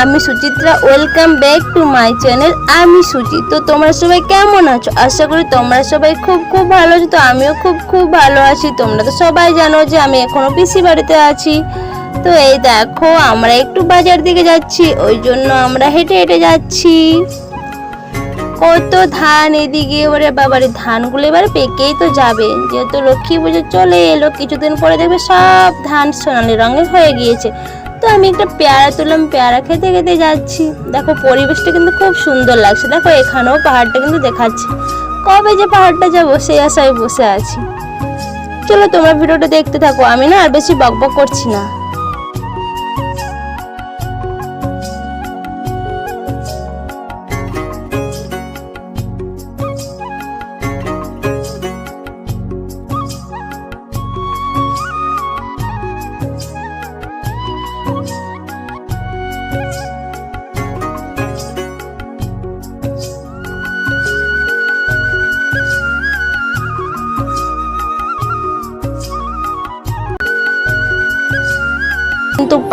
আমি Suchitra welcome back to my channel আমি সুচি, তো তোমরা সবাই কেমন আছো? আশা করি তোমরা সবাই খুব খুব ভালো আছো, তো আমিও খুব খুব ভালো আছি। তোমরা তো সবাই জানো যে আমি এখনও পিসি বাড়িতে আছি। তো এই দেখো, আমরা একটু বাজার দিকে যাচ্ছি, ওই জন্য আমরা হেঁটে হেঁটে যাচ্ছি। কত ধান এদিকে এবারে বাবারে ধানগুলো এবারে পেকেই তো যাবে। যেহেতু লক্ষ্মী পুজো চলে এলো, কিছুদিন পরে দেখবে সব ধান সোনালি রঙের হয়ে গিয়েছে। তো আমি একটা পেয়ারা তুললাম, পেয়ারা খেতে খেতে যাচ্ছি। দেখো, পরিবেশটা কিন্তু খুব সুন্দর লাগছে। দেখো, এখানেও পাহাড়টা কিন্তু দেখাচ্ছে। কবে যে পাহাড়টা যাব, সেই আশায় বসে আছি। চলো, তোমার ভিডিওটা দেখতে থাকো। আমি না আর বেশি বকবক করছি না।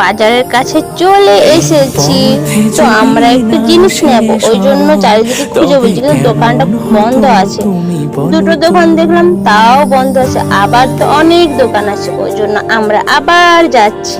বাজারের কাছে চলে এসেছি। তো আমরা একটু জিনিস নেব। ওই জন্য চারিদিকে খুঁজে বলছি, কিন্তু দোকানটা বন্ধ আছে। দুটো দোকান দেখলাম, তাও বন্ধ আছে। আবার তো অনেক দোকান আছে। ওই জন্য আমরা আবার যাচ্ছি।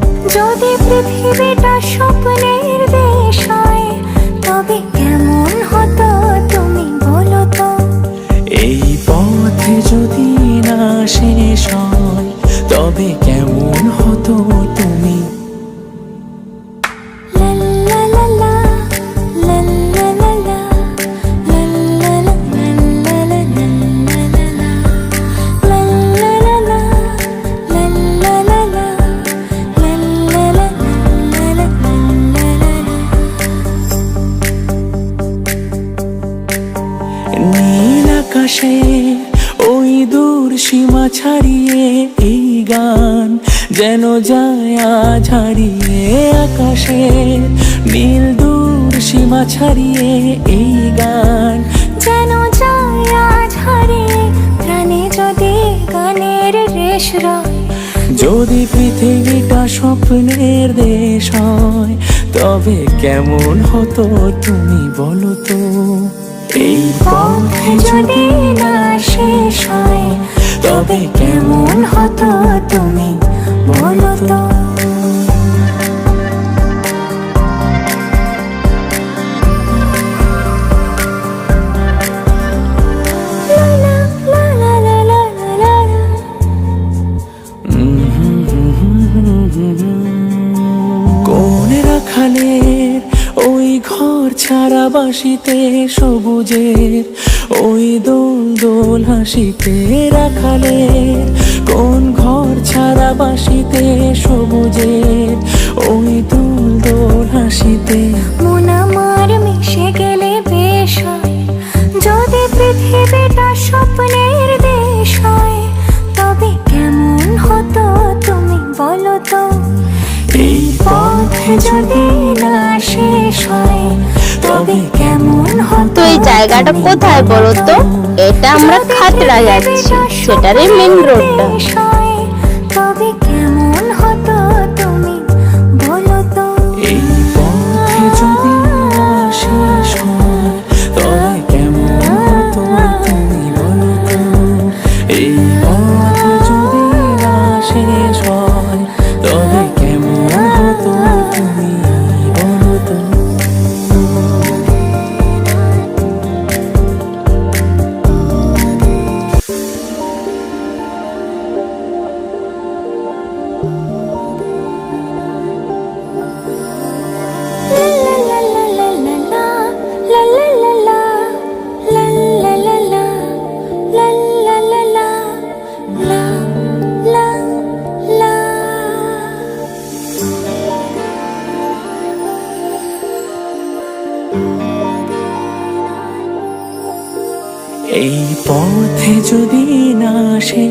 যদি পৃথিবীটা স্বপ্নের আকাশে ওই দূর সীমা ছাড়িয়ে এই গান যেন যায় হারিয়ে। আকাশে নীল দূর সীমা ছাড়িয়ে এই গান যেন যায় আজ হারিয়ে। প্রাণে যদি গানের রেশ যদি পৃথিবীটা স্বপ্নের দেশ হয়, তবে কেমন হতো তুমি বলো তো? এই পথ যদি না শেষ হয় তবে কেমন হতো তুমি বলো তো? কোন ঘর ছাড়া বাসিতে সবুজের, ওই দোল দোল হাসিতে রাখালের। কোন ঘর ছাড়া বাসিতে সবুজের, ওই দোল দোল হাসিতে। মন আমার মিশে গেলে বেশ হয়। যদি পৃথিবীটা স্বপ্নের দেশ হয়, তবে কেমন হতো তুমি বলো তো? এই পথে যদি না শেষ হয় তো এই জায়গাটা কোথায় বলো তো? এটা আমরা খাতড়া যাচ্ছি। সেটারই মেন রোডটা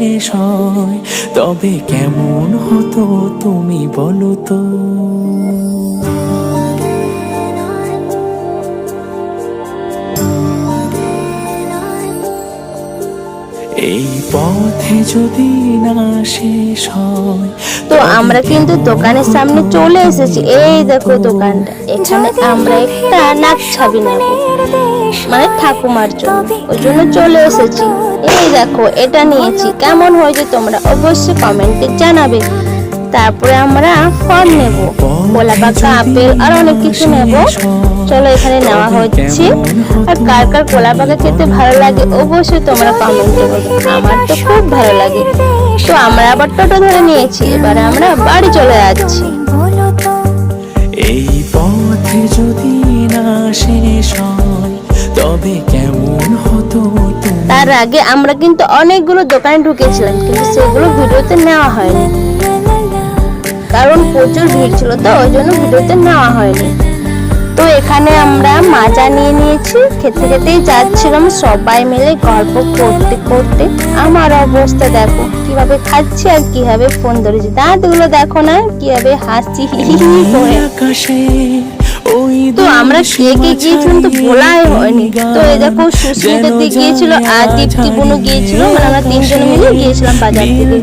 শেষ হয়। তবে কেমন হতো তুমি বলো তো? এই পথে যদি না শেষ হয় তো আমরা কিন্তু দোকানের সামনে চলে এসেছি। এই দেখো দোকানটা। এখানে আমরা একটা নাক ছাবি নেব। মানে ঠাকুমার জন্য। ওই জন্য চলে এসেছি। এই দেখো, এটা নিয়েছি। কেমন হয়েছে তোমরা অবশ্যই কমেন্টে জানাবে। তারপরে আমরা ফল নেব। কলা পাকা আপেল আর অনেক কিছু নেব। চলো এখানে নেওয়া হচ্ছে। আর কার কার কলা পাকা খেতে ভালো লাগে অবশ্যই তোমরা কমেন্টে বলবে আমার তো খুব ভালো লাগে। তো আমরা আবার টোটো ধরে নিয়েছি। এবারে আমরা বাড়ি চলে যাচ্ছি। তার আগে আমরা কিন্তু অনেকগুলো দোকানে ঢুকেছিলাম কিন্তু সেগুলো ভিডিওতে নেওয়া হয়নি কারণ প্রচুর ভিড় ছিল তো ওই জন্য ভিডিওতে নেওয়া হয়নি তো এখানে আমরা মাজা নিয়ে নিয়েছি খেতে খেতেই যাচ্ছিলাম সবাই মিলে গল্প করতে করতে আমার অবস্থা দেখো কীভাবে খাচ্ছি আর কীভাবে ফোন ধরেছি দাঁতগুলো দেখো না কীভাবে হাসছি করে তো আমরা কে কে গিয়েছিলাম তো বলাই হয়নি। তো এই দেখো সুস্মিতা দি গিয়েছিল, আর দীপ্তি বুনু গিয়েছিল মানে আমরা তিনজন মিলে গিয়েছিলাম বাজার থেকে।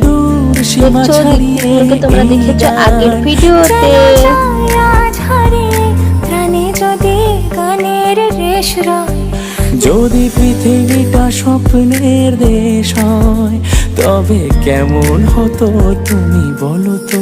দেখছ দিদিগুলোকে তোমরা দেখেছ আগের ভিডিওতে। যদি পৃথিবীটা স্বপ্নের দেশ হয়, তবে কেমন হতো তুমি বলো তো?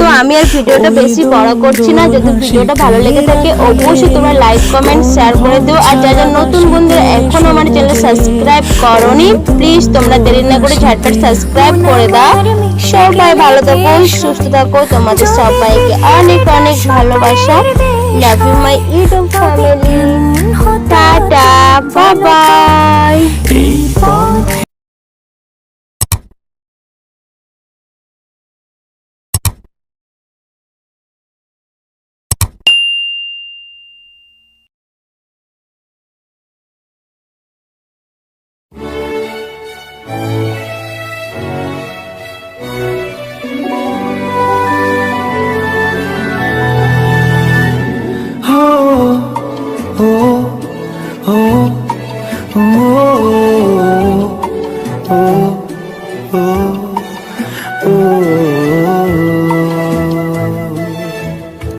তো আমি আর ভিডিওটা বেশি বড় করছি না। যদি ভিডিওটা ভালো লেগে থাকে অবশ্যই তোমরা লাইক কমেন্ট শেয়ার করে দিও। আর যারা নতুন বন্ধুরা এখন আমার চ্যানেল সাবস্ক্রাইব করনি প্লিজ তোমরা দেরি না করে ঝটপট সাবস্ক্রাইব করে দাও। সবাই ভালো থাকো সুস্থ থাকো। তোমাদের সবাইকে অনেক অনেক ভালোবাসা। Love you my YouTube family tata bye bye